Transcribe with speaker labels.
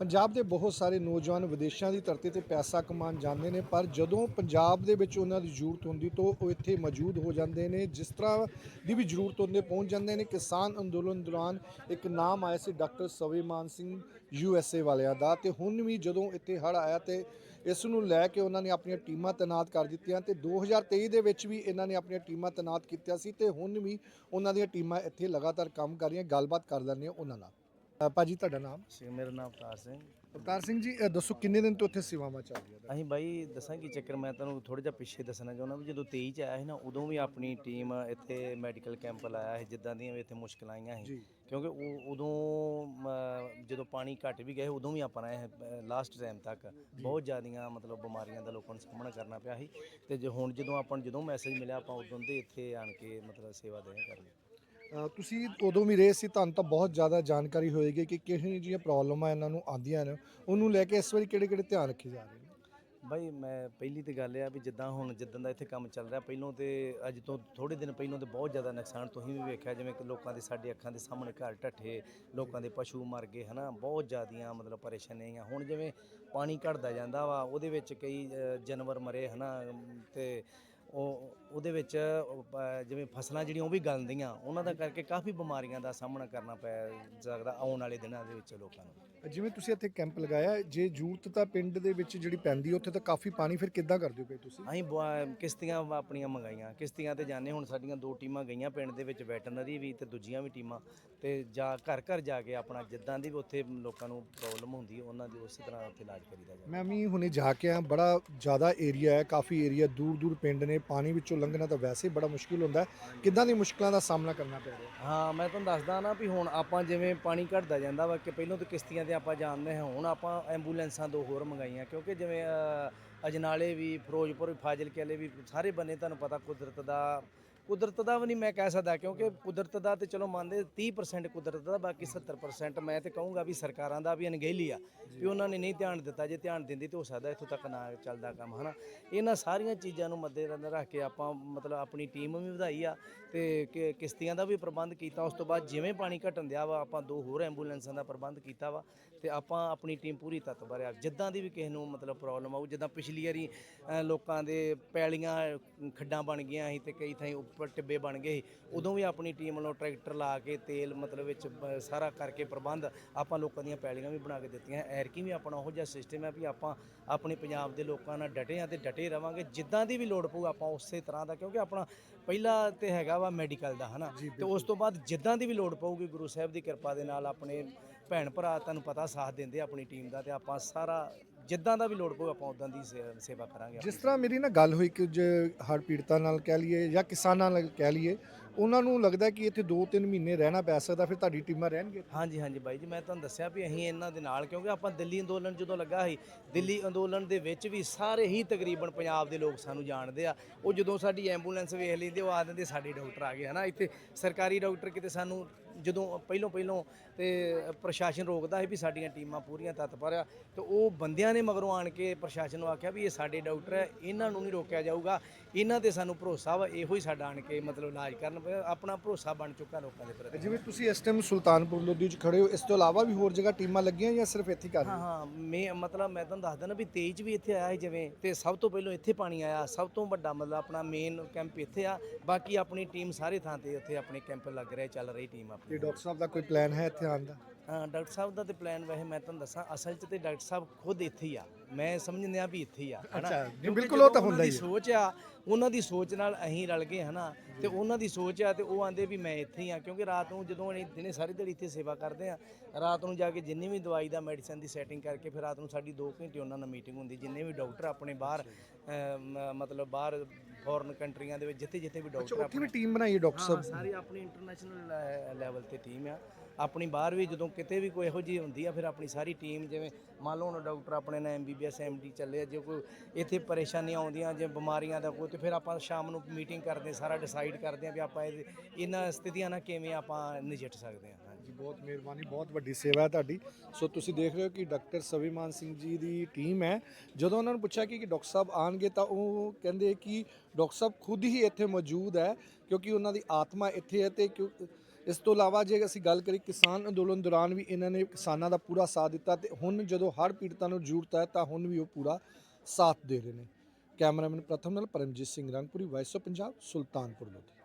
Speaker 1: ਪੰਜਾਬ ਦੇ ਬਹੁਤ ਸਾਰੇ ਨੌਜਵਾਨ ਵਿਦੇਸ਼ਾਂ ਦੀ ਧਰਤੀ ਤੇ ਪੈਸਾ ਕਮਾਉਣ ਜਾਂਦੇ ਨੇ, ਪਰ ਜਦੋਂ ਪੰਜਾਬ ਦੇ ਵਿੱਚ ਉਹਨਾਂ ਦੀ ਜ਼ਰੂਰਤ ਹੁੰਦੀ ਤਾਂ ਉਹ ਇੱਥੇ ਮੌਜੂਦ ਹੋ ਜਾਂਦੇ ਨੇ, ਜਿਸ ਤਰ੍ਹਾਂ ਦੀ ਵੀ ਜ਼ਰੂਰਤ ਹੁੰਦੇ ਪਹੁੰਚ ਜਾਂਦੇ ਨੇ। ਕਿਸਾਨ ਅੰਦੋਲਨ ਦੌਰਾਨ ਇੱਕ ਨਾਮ ਆਇਆ ਸੀ doctor Swaiman Singh U S A ਵਾਲਿਆਂ ਦਾ ਤੇ ਹੁਣ ਵੀ ਜਦੋਂ ਇੱਥੇ ਹੜ੍ਹ ਆਇਆ ਤੇ ਇਸ ਨੂੰ ਲੈ ਕੇ ਉਹਨਾਂ ਨੇ ਆਪਣੀਆਂ ਟੀਮਾਂ ਤੈਨਾਤ ਕਰ ਦਿੱਤੀਆਂ ਤੇ 2023 ਦੇ ਵਿੱਚ ਵੀ ਇਹਨਾਂ ਨੇ ਆਪਣੀਆਂ ਟੀਮਾਂ ਤੈਨਾਤ ਕੀਤੀਆਂ ਸੀ ਤੇ ਹੁਣ ਵੀ ਉਹਨਾਂ ਦੀਆਂ ਟੀਮਾਂ ਇੱਥੇ ਲਗਾਤਾਰ ਕੰਮ ਕਰ ਰਹੀਆਂ। ਗੱਲਬਾਤ ਕਰ ਲੈਂਦੇ ਉਹਨਾਂ ਨਾਲ। ਅ, ਭਾਜੀ ਤੁਹਾਡਾ ਨਾਮ?
Speaker 2: ਸੀ ਮੇਰਾ ਨਾਮ ਅਵਤਾਰ ਸਿੰਘ।
Speaker 1: ਅਵਤਾਰ ਸਿੰਘ ਜੀ ਅ, ਦੱਸੋ ਕਿੰਨੇ ਦਿਨ ਤੋਂ ਇੱਥੇ ਸੇਵਾਵਾਂ ਚੱਲ ਰਹੀਆਂ ਨੇ?
Speaker 2: ਅਸੀਂ ਬਾਈ ਦੱਸਾਂ ਕੀ ਚੱਕਰ ਮੈਂ ਤੁਹਾਨੂੰ ਥੋੜਾ ਜਿਹਾ ਪਿੱਛੇ ਦੱਸਣਾ ਚਾਹੁੰਦਾ ਵੀ ਜਦੋਂ 23 ਚ ਆਇਆ ਸੀ ਨਾ ਉਦੋਂ ਵੀ ਆਪਣੀ ਟੀਮ ਇੱਥੇ ਮੈਡੀਕਲ ਕੈਂਪ ਲਾਇਆ ਸੀ ਜਿੱਦਾਂ ਦੀਆਂ ਵੀ ਇੱਥੇ ਮੁਸ਼ਕਲਾਂ ਆਈਆਂ ਸੀ।
Speaker 1: ਜੀ।
Speaker 2: ਕਿਉਂਕਿ ਉਹ ਉਦੋਂ ਮ, ਜਦੋਂ ਪਾਣੀ ਘਟ ਵੀ ਗਏ ਉਦੋਂ ਵੀ ਆਪਾਂ ਨੇ ਲਾਸਟ ਟਾਈਮ ਤੱਕ। ਬਹੁਤ ਜ਼ਿਆਦੀਆਂ ਮਤਲਬ ਬਿਮਾਰੀਆਂ ਦਾ ਲੋਕਾਂ ਨੂੰ ਸਾਹਮਣਾ ਕਰਨਾ ਪਿਆ ਸੀ। ਤੇ ਜੇ ਹੁਣ ਜਦੋਂ ਆਪਾਂ ਨੂੰ ਜਦੋਂ ਮੈਸੇਜ ਮਿਲਿਆ ਆਪਾਂ ਉਦੋਂ ਦੇ ਇੱਥੇ ਆਣ ਕੇ ਮਤਲਬ ਸੇਵਾ ਦੇ ਕਰਨੀ।
Speaker 1: ਅ, ਤੁਸੀਂ ਉਦੋਂ ਵੀ ਰਹੇ ਸੀ ਤੁਹਾਨੂੰ ਤਾਂ ਬਹੁਤ ਜ਼ਿਆਦਾ ਜਾਣਕਾਰੀ ਹੋਏਗੀ ਕਿ ਕਿਹੜੀਆਂ ਜਿਹੀਆਂ ਪ੍ਰੋਬਲਮਾਂ ਇਹਨਾਂ ਨੂੰ ਆਉਂਦੀਆਂ ਨੇ। ਉਹਨੂੰ ਲੈ ਕੇ ਇਸ ਵਾਰੀ ਕਿਹੜੇ ਕਿਹੜੇ ਧਿਆਨ ਰੱਖੇ ਜਾ ਰਹੇ ਨੇ?
Speaker 2: ਬਾਈ ਮੈਂ ਪਹਿਲੀ ਤੇ ਗੱਲ ਆ ਵੀ ਜਿੱਦਾਂ ਹੁਣ ਜਿੱਦਾਂ ਦਾ ਇੱਥੇ ਕੰਮ ਚੱਲ ਰਿਹਾ ਪਹਿਲੋਂ ਤੇ ਅੱਜ ਤੋਂ ਥੋੜੇ ਦਿਨ ਪਹਿਲੋਂ ਤੇ ਬਹੁਤ ਜ਼ਿਆਦਾ ਨੁਕਸਾਨ ਤੁਸੀਂ ਵੀ ਵੇਖਿਆ ਜਿਵੇਂ ਕਿ ਲੋਕਾਂ ਦੇ ਸਾਡੇ ਅੱਖਾਂ ਦੇ ਸਾਹਮਣੇ ਘਰ ਢੱਠੇ ਲੋਕਾਂ ਦੇ ਪਸ਼ੂ ਮਰ ਗਏ ਹਨਾ ਬਹੁਤ ਜ਼ਿਆਦੀਆਂ ਮਤਲਬ ਪਰੇਸ਼ਾਨੀਆਂ ਹੁਣ ਜਿਵੇਂ ਪਾਣੀ ਘਟਦਾ ਜਾਂਦਾ ਵਾ ਉਹਦੇ ਵਿੱਚ ਕਈ ਜਾਨਵਰ ਮਰੇ ਹਨਾ ਅਮ, ਤੇ ਉਹ ਉਹਦੇ ਵਿੱਚ ਜਿਵੇਂ ਫਸਲਾਂ ਜਿਹੜੀਆਂ ਉਹ ਵੀ ਗਲਦੀਆਂ ਉਹਨਾਂ ਦਾ ਕਰਕੇ ਕਾਫੀ ਬਿਮਾਰੀਆਂ ਦਾ ਸਾਹਮਣਾ ਕਰਨਾ ਪੈ ਸਕਦਾ ਆਉਣ ਵਾਲੇ ਦਿਨਾਂ ਦੇ ਵਿੱਚ ਲੋਕਾਂ ਨੂੰ।
Speaker 1: ਜਿਵੇਂ ਤੁਸੀਂ ਇੱਥੇ ਕੈਂਪ ਲਗਾਇਆ ਜੇ ਜ਼ਰੂਰਤ ਤਾਂ ਪਿੰਡ ਦੇ ਵਿੱਚ ਜਿਹੜੀ ਪੈਂਦੀ ਉੱਥੇ ਤਾਂ ਕਾਫੀ ਪਾਣੀ ਫਿਰ ਕਿੱਦਾਂ ਕਰਦੇ ਹੋ ਪਏ ਤੁਸੀਂ?
Speaker 2: ਅਸੀਂ ਕਿਸ਼ਤੀਆਂ ਆਪਣੀਆਂ ਮੰਗਾਈਆਂ। ਕਿਸ਼ਤੀਆਂ ਤੇ ਜਾਂਦੇ ਹੁਣ ਸਾਡੀਆਂ ਦੋ ਟੀਮਾਂ ਗਈਆਂ ਪਿੰਡ ਦੇ ਵਿੱਚ ਵੈਟਰਨਰੀ ਵੀ ਤੇ ਦੂਜੀਆਂ ਵੀ ਟੀਮਾਂ। ਤੇ ਜਾ ਘਰ ਘਰ ਜਾ ਕੇ ਆਪਣਾ ਜਿੱਦਾਂ ਦੀ ਵੀ ਉੱਥੇ ਲੋਕਾਂ ਨੂੰ ਪ੍ਰੋਬਲਮ ਹੁੰਦੀ ਉਹਨਾਂ ਦੀ ਉਸੇ ਤਰ੍ਹਾਂ ਉੱਥੇ ਇਲਾਜ ਕਰੀਦਾ ਜਾਂਦਾ।
Speaker 1: ਮੈਂ ਵੀ ਹੁਣੇ ਜਾ ਕੇ ਆ ਬੜਾ ਜ਼ਿਆਦਾ ਏਰੀਆ ਹੈ ਕਾਫੀ ਏਰੀਆ ਦੂਰ ਦੂਰ ਪਿੰਡ ਨੇ ਪਾਣੀ ਵਿੱਚੋਂ ਲੰਘਣਾ ਤਾਂ ਵੈਸੇ ਬੜਾ ਮੁਸ਼ਕਿਲ ਹੁੰਦਾ ਹੈ। ਕਿੱਦਾਂ ਦੀ ਮੁਸ਼ਕਲਾਂ ਦਾ ਸਾਹਮਣਾ ਕਰਨਾ ਪੈ ਰਿਹਾ?
Speaker 2: ਹਾਂ, ਮੈਂ ਤੁਹਾਨੂੰ ਦੱਸਦਾ ਨਾ ਵੀ ਹੁਣ ਆਪਾਂ ਜਿਵੇਂ ਪਾਣੀ ਘਟਦਾ ਜਾਂਦਾ ਵਾ ਕਿ ਪਹਿਲਾਂ ਤਾਂ ਕਿਸ਼ਤੀਆਂ ਤੇ ਆਪਾਂ ਜਾਣਦੇ ਹਾਂ, ਹੁਣ ਆਪਾਂ ਐਂਬੂਲੈਂਸਾਂ ਦੋ ਹੋਰ ਮੰਗਾਈਆਂ, ਕਿਉਂਕਿ ਜਿਵੇਂ ਅਜਨਾਲੇ ਵੀ, ਫਿਰੋਜ਼ਪੁਰ ਫਾਜ਼ਿਲਕੇ ਵਾਲੇ ਵੀ ਸਾਰੇ ਬੰਨੇ ਤੁਹਾਨੂੰ ਪਤਾ ਕੁਦਰਤ ਦਾ ਕੁਦਰਤ ਦਾ ਵੀ ਨਹੀਂ ਮੈਂ ਕਹਿ ਸਕਦਾ ਕਿਉਂਕਿ ਕੁਦਰਤ ਦਾ ਤੇ ਚਲੋ ਮੰਨਦੇ 30% ਕੁਦਰਤ ਦਾ ਬਾਕੀ 70% ਮੈਂ ਤੇ ਕਹੂੰਗਾ ਵੀ ਸਰਕਾਰਾਂ ਦਾ ਵੀ ਅਣਗਹਿਲੀ ਆ ਵੀ ਉਹਨਾਂ ਨੇ ਨਹੀਂ ਧਿਆਨ ਦਿੱਤਾ ਜੇ ਧਿਆਨ ਦਿੰਦੀ ਤੇ ਹੋ ਸਕਦਾ ਇੱਥੋਂ ਤੱਕ ਨਾ ਚੱਲਦਾ ਕੰਮ ਹਨਾ? ਇਹਨਾਂ ਸਾਰੀਆਂ ਚੀਜ਼ਾਂ ਨੂੰ ਮੱਦੇਨਜ਼ਰ ਰੱਖ ਕੇ ਆਪਾਂ ਮਤਲਬ ਆਪਣੀ ਟੀਮ ਵੀ ਵਧਾਈ ਆ ਤੇ ਕਿਸ਼ਤੀਆਂ ਦਾ ਵੀ ਪ੍ਰਬੰਧ ਕੀਤਾ ਉਸ ਤੋਂ ਬਾਅਦ ਜਿਵੇਂ ਪਾਣੀ ਘਟਣ ਦਿਆ ਵਾ ਆਪਾਂ ਦੋ ਹੋਰ ਐਂਬੂਲੈਂਸਾਂ ਦਾ ਪ੍ਰਬੰਧ ਕੀਤਾ ਵਾ ਤੇ ਆਪਾਂ ਆਪਣੀ ਟੀਮ ਪੂਰੀ ਤਤਪਰ ਆ ਜਿੱਦਾਂ ਦੀ ਵੀ ਕਿਸੇ ਨੂੰ ਮਤਲਬ ਪ੍ਰੋਬਲਮ ਆਊ ਜਿੱਦਾਂ ਪਿਛਲੀ ਵਾਰੀ ਲੋਕਾਂ ਦੇ ਪੈਲੀਆਂ ਖੱਡਾਂ ਬਣ ਗਈਆਂ ਸੀ ਤੇ ਕਈ ਥਾਈਂ ਟਿੱਬੇ ਬਣ ਗਏ ਉਦੋਂ ਵੀ ਆਪਣੀ ਟੀਮ ਵੱਲੋਂ ਟਰੈਕਟਰ ਲਾ ਕੇ ਤੇਲ ਮਤਲਬ ਵਿੱਚ ਸਾਰਾ ਕਰਕੇ ਪ੍ਰਬੰਧ ਆਪਾਂ ਲੋਕਾਂ ਦੀਆਂ ਪੈਲੀਆਂ ਵੀ ਬਣਾ ਕੇ ਦਿੱਤੀਆਂ। ਐਰਕੀ ਵੀ ਆਪਣਾ ਉਹੋ ਜਿਹਾ ਸਿਸਟਮ ਹੈ ਵੀ ਆਪਾਂ ਆਪਣੇ ਪੰਜਾਬ ਦੇ ਲੋਕਾਂ ਨਾਲ ਡਟੇ ਆ ਤੇ ਡਟੇ ਰਵਾਂਗੇ। ਜਿੱਦਾਂ ਦੀ ਵੀ ਲੋੜ ਪਊ ਆਪਾਂ ਉਸੇ ਤਰ੍ਹਾਂ ਦਾ ਕਿਉਂਕਿ ਆਪਣਾ ਪਹਿਲਾ ਤੇ ਹੈਗਾ ਵਾ ਮੈਡੀਕਲ ਦਾ ਹਨਾ? ਤੇ ਉਸ ਤੋਂ ਬਾਅਦ ਜਿੱਦਾਂ ਦੀ ਵੀ ਲੋੜ ਪਊਗੀ ਗੁਰੂ ਸਾਹਿਬ ਦੀ ਕਿਰਪਾ ਦੇ ਨਾਲ ਆਪਣੇ ਭੈਣ ਭਰਾ ਤੁਹਾਨੂੰ ਪਤਾ ਸਾਥ ਦਿੰਦੇ ਆਪਣੀ ਟੀਮ ਦਾ ਤੇ ਆਪਾਂ ਸਾਰਾ ਜਿੱਦਾਂ ਦਾ ਵੀ ਲੋੜ ਪਊ ਆਪਾਂ ਉਦਾਂ ਦੀ ਸੇ- ਸੇਵਾ ਕਰਾਂਗੇ
Speaker 1: ਜਿਸ ਤਰ੍ਹਾਂ ਮੇਰੀ ਨਾ ਗੱਲ ਹੋਈ ਕਿ ਜੇ ਹੜ੍ਹ ਪੀੜਤਾਂ ਨਾਲ ਕਹਿ ਲਈਏ ਜਾਂ ਕਿਸਾਨਾਂ ਨਾਲ ਕਹਿ ਲਈਏ ਉਹਨਾਂ ਨੂੰ ਲੱਗਦਾ ਕਿ ਇੱਥੇ 2-3 ਮਹੀਨੇ ਰਹਿਣਾ ਪੈ ਸਕਦਾ ਫਿਰ ਤੁਹਾਡੀ ਟੀਮਾਂ ਰਹਿਣਗੇ
Speaker 2: ਹਾਂਜੀ ਹਾਂਜੀ ਬਾਈ ਜੀ ਮੈਂ ਤੁਹਾਨੂੰ ਦੱਸਿਆ ਵੀ ਅਸੀਂ ਇਹਨਾਂ ਦੇ ਨਾਲ ਕਿਉਂਕਿ ਆਪਾਂ ਦਿੱਲੀ ਅੰਦੋਲਨ ਜਦੋਂ ਲੱਗਾ ਸੀ ਦਿੱਲੀ ਅੰਦੋਲਨ ਦੇ ਵਿੱਚ ਵੀ ਸਾਰੇ ਹੀ ਤਕਰੀਬਨ ਪੰਜਾਬ ਦੇ ਲੋਕ ਸਾਨੂੰ ਜਾਣਦੇ ਆ। ਉਹ ਜਦੋਂ ਸਾਡੀ ਐਂਬੂਲੈਂਸ ਵੇਖ ਲੈਂਦੇ ਉਹ ਆ ਦਿੰਦੇ ਸਾਡੇ ਡਾਕਟਰ ਆ ਗਏ ਹਨਾ ਇੱਥੇ ਸਰਕਾਰੀ ਡਾਕਟਰ ਕਿਤੇ ਸਾਨੂੰ ਜਦੋਂ ਪਹਿਲੋਂ ਪਹਿਲੋਂ ਤੇ ਪ੍ਰਸ਼ਾਸਨ ਰੋਕਦਾ ਸੀ ਵੀ ਸਾਡੀਆਂ ਟੀਮਾਂ ਪੂਰੀਆਂ ਤਤਪਰ ਆ ਤੇ ਉਹ ਬੰਦਿਆਂ ਨੇ ਮਗਰੋਂ ਆਣ ਕੇ ਪ੍ਰਸ਼ਾਸਨ ਨੂੰ ਆਖਿਆ ਵੀ ਇਹ ਸਾਡੇ ਡਾਕਟਰ ਹੈ ਇਹਨਾਂ ਨੂੰ ਨਹੀਂ ਰੋਕਿਆ ਜਾਊਗਾ। ਇਹਨਾਂ ਤੇ ਸਾਨੂੰ ਭਰੋਸਾ ਵਾ ਇਹੋ ਹੀ ਸਾਡਾ ਆਣ ਕੇ ਮਤਲਬ ਇਲਾਜ ਕਰਨ ਆਪਣਾ ਭਰੋਸਾ ਬਣ ਚੁੱਕਾ ਲੋਕਾਂ ਦੇ ਪ੍ਰਤੀ।
Speaker 1: ਜਿਵੇਂ ਤੁਸੀਂ ਇਸ ਟਾਈਮ ਸੁਲਤਾਨਪੁਰ ਲੋਧੀ 'ਚ ਖੜੇ ਹੋ ਇਸ ਤੋਂ ਇਲਾਵਾ ਵੀ ਹੋਰ ਜਗ੍ਹਾ ਟੀਮਾਂ ਲੱਗੀਆਂ ਜਾਂ ਸਿਰਫ ਇੱਥੇ ਕਰ
Speaker 2: ਹਾਂ
Speaker 1: ਹੋ
Speaker 2: ਮੈਂ ਮਤਲਬ ਮੈਂ ਤੁਹਾਨੂੰ ਦੱਸਦਾ ਨਾ ਵੀ 23 ਚ ਵੀ ਇੱਥੇ ਆਇਆ ਜਿਵੇਂ ਤੇ ਸਭ ਤੋਂ ਪਹਿਲਾਂ ਇੱਥੇ ਪਾਣੀ ਆਇਆ ਸਭ ਤੋਂ ਵੱਡਾ ਮਤਲਬ ਆਪਣਾ ਮੇਨ ਕੈਂਪ ਇੱਥੇ ਆ ਬਾਕੀ ਆਪਣੀ ਟੀਮ ਸਾਰੇ ਥਾਂ ਤੇ ਉੱਥੇ ਆਪਣੇ ਕੈਂਪ ਲੱਗ ਰਿਹਾ ਚੱਲ ਰਹੀ ਟੀਮ
Speaker 1: ਤੇ ਡਾਕਟਰ ਸਾਹਿਬ ਦਾ ਕੋਈ ਪਲਾਨ ਹੈ ਇੱਥੇ ਆਉਣ ਦਾ?
Speaker 2: ਹਾਂ ਡਾਕਟਰ ਸਾਹਿਬ ਦਾ ਤੇ ਪਲਾਨ ਵੈਸੇ ਮੈਂ ਤੁਹਾਨੂੰ ਦੱਸਾਂ ਅਸਲ 'ਚ ਤੇ ਡਾਕਟਰ ਸਾਹਿਬ ਖੁਦ ਇੱਥੇ ਹੀ ਆ। ਮੈਂ ਸਮਝਦੇ ਆ ਵੀ ਇੱਥੇ ਹੀ ਆ ਹਨਾ?
Speaker 1: ਅੱਛਾ, ਨਹੀਂ,
Speaker 2: ਕਿਉਂਕਿ
Speaker 1: ਬਿਲਕੁਲ ਉਹ ਤਾਂ
Speaker 2: ਜਦੋਂ
Speaker 1: ਹੁੰਦਾ ਹੀ
Speaker 2: ਉਹਨਾਂ
Speaker 1: ਹੈ।
Speaker 2: ਦੀ ਸੋਚ ਆ ਉਹਨਾਂ ਦੀ ਸੋਚ ਨਾਲ ਅਸੀਂ ਰਲ ਗਏ ਹਨਾ? ਤੇ ਉਹਨਾਂ ਦੀ ਸੋਚ ਆ ਤੇ ਉਹ ਆਂਦੇ ਵੀ ਮੈਂ ਇੱਥੇ ਹੀ ਆ ਕਿਉਂਕਿ ਰਾਤ ਨੂੰ ਜਦੋਂ ਅਸੀਂ ਦਿਨੇ ਸਾਰੀ ਦਿਹਾੜੀ ਇੱਥੇ ਸੇਵਾ ਕਰਦੇ ਆ ਰਾਤ ਨੂੰ ਜਾ ਕੇ ਜਿੰਨੀ ਵੀ ਦਵਾਈ ਦਾ ਮੈਡੀਸਨ ਦੀ ਸੈਟਿੰਗ ਕਰਕੇ ਫਿਰ ਰਾਤ ਨੂੰ ਸਾਡੀ 2 ਘੰਟੇ ਉਹਨਾਂ ਨਾਲ ਮੀਟਿੰਗ ਹੁੰਦੀ ਜਿੰਨੇ ਵੀ ਡਾਕਟਰ ਆਪਣੇ ਬਾਹਰ ਅਹ, ਮ- ਮਤਲਬ ਬਾਹਰ ਫੋਰਨ ਕੰਟਰੀਆਂ ਦੇ ਵਿੱਚ ਜਿੱਥੇ ਜਿੱਥੇ ਵੀ
Speaker 1: ਅੱਛਾ
Speaker 2: ਡਾਕਟਰ
Speaker 1: ਉੱਥੇ ਵੀ ਟੀਮ ਬਣਾਈ ਹੈ ਡਾਕਟਰ ਸਾਹਿਬ
Speaker 2: ਸਾਰੀ ਆਪਣੀ ਇੰਟਰਨੈਸ਼ਨਲ ਲੈਵਲ ਤੇ ਟੀਮ ਆ। ਆਪਣੀ ਬਾਹਰ ਵੀ ਜਦੋਂ ਕਿਤੇ ਵੀ ਕੋਈ ਇਹੋ ਜਿਹੀ ਹੁੰਦੀ ਆ ਫਿਰ ਆਪਣੀ ਸਾਰੀ ਟੀਮ ਜਿਵੇਂ ਮੰਨ ਲਓ ਹੁਣ ਡਾਕਟਰ ਆਪਣੇ ਨਾਲ ਐਮਬੀਬੀਐਸ ਐਮਡੀ ਚੱਲੇ ਆ ਜੇ ਕੋਈ ਇੱਥੇ ਪਰੇਸ਼ਾਨੀਆਂ ਆਉਂਦੀਆਂ ਜੇ ਬਿਮਾਰੀਆਂ ਦਾ ਕੋਈ ਤੇ ਫਿਰ ਆਪਾਂ ਸ਼ਾਮ ਨੂੰ ਮੀਟਿੰਗ ਕਰਦੇ ਸਾਰਾ ਡਿਸਾਈਡ ਕਰਦੇ ਆ ਵੀ ਆਪਾਂ ਇਹ- ਇਹਨਾਂ ਸਥਿਤੀਆਂ ਨਾਲ ਕਿਵੇਂ ਆਪਾਂ ਨਜਿੱਠ ਸਕਦੇ ਹਾਂ ਹਾਂਜੀ।
Speaker 1: ਜੀ ਬਹੁਤ ਮਿਹਰਬਾਨੀ ਬਹੁਤ ਵੱਡੀ ਸੇਵਾ ਹੈ ਤੁਹਾਡੀ। ਸੋ ਤੁਸੀਂ ਦੇਖ ਰਹੇ ਹੋ ਕਿ ਡਾਕਟਰ ਸਵੀਮਾਨ ਸਿੰਘ ਜੀ ਦੀ ਟੀਮ ਹੈ। ਜਦੋਂ ਉਹਨਾਂ ਨੂੰ ਪੁੱਛਿਆ ਕਿ ਕਿ ਡਾਕਟਰ ਸਾਹਿਬ ਆਣਗੇ ਤਾਂ ਉਹ ਕਹਿੰਦੇ ਕਿ ਡਾਕਟਰ ਸਾਹਿਬ ਖੁਦ ਹੀ ਇੱਥੇ ਮੌਜੂਦ ਹੈ, ਕਿਉਂਕਿ ਉਹਨਾਂ ਦੀ ਆਤਮਾ ਇੱਥੇ ਹੈ ਤੇ ਕਿਉਂ, ਇਸ ਤੋਂ ਇਲਾਵਾ ਜੇ ਅਸੀਂ ਗੱਲ ਕਰੀਏ ਕਿਸਾਨ ਅੰਦੋਲਨ ਦੌਰਾਨ ਵੀ ਇਹਨਾਂ ਨੇ ਕਿਸਾਨਾਂ ਦਾ ਪੂਰਾ ਸਾਥ ਦਿੱਤਾ ਤੇ ਹੁਣ ਜਦੋਂ ਹਰ ਪੀੜਤਾਂ ਨੂੰ ਜ਼ਰੂਰਤ ਹੈ ਤਾਂ ਹੁਣ ਵੀ ਉਹ ਪੂਰਾ ਸਾਥ ਦੇ ਰਹੇ ਨੇ। ਕੈਮਰਾਮੈਨ ਪ੍ਰਥਮ ਨਾਲ ਪਰਮਜੀਤ ਸਿੰਘ ਰੰਗਪੁਰੀ ਵਾਇਸ ਆਫ ਪੰਜਾਬ ਸੁਲਤਾਨਪੁਰ ਲੋਧੀ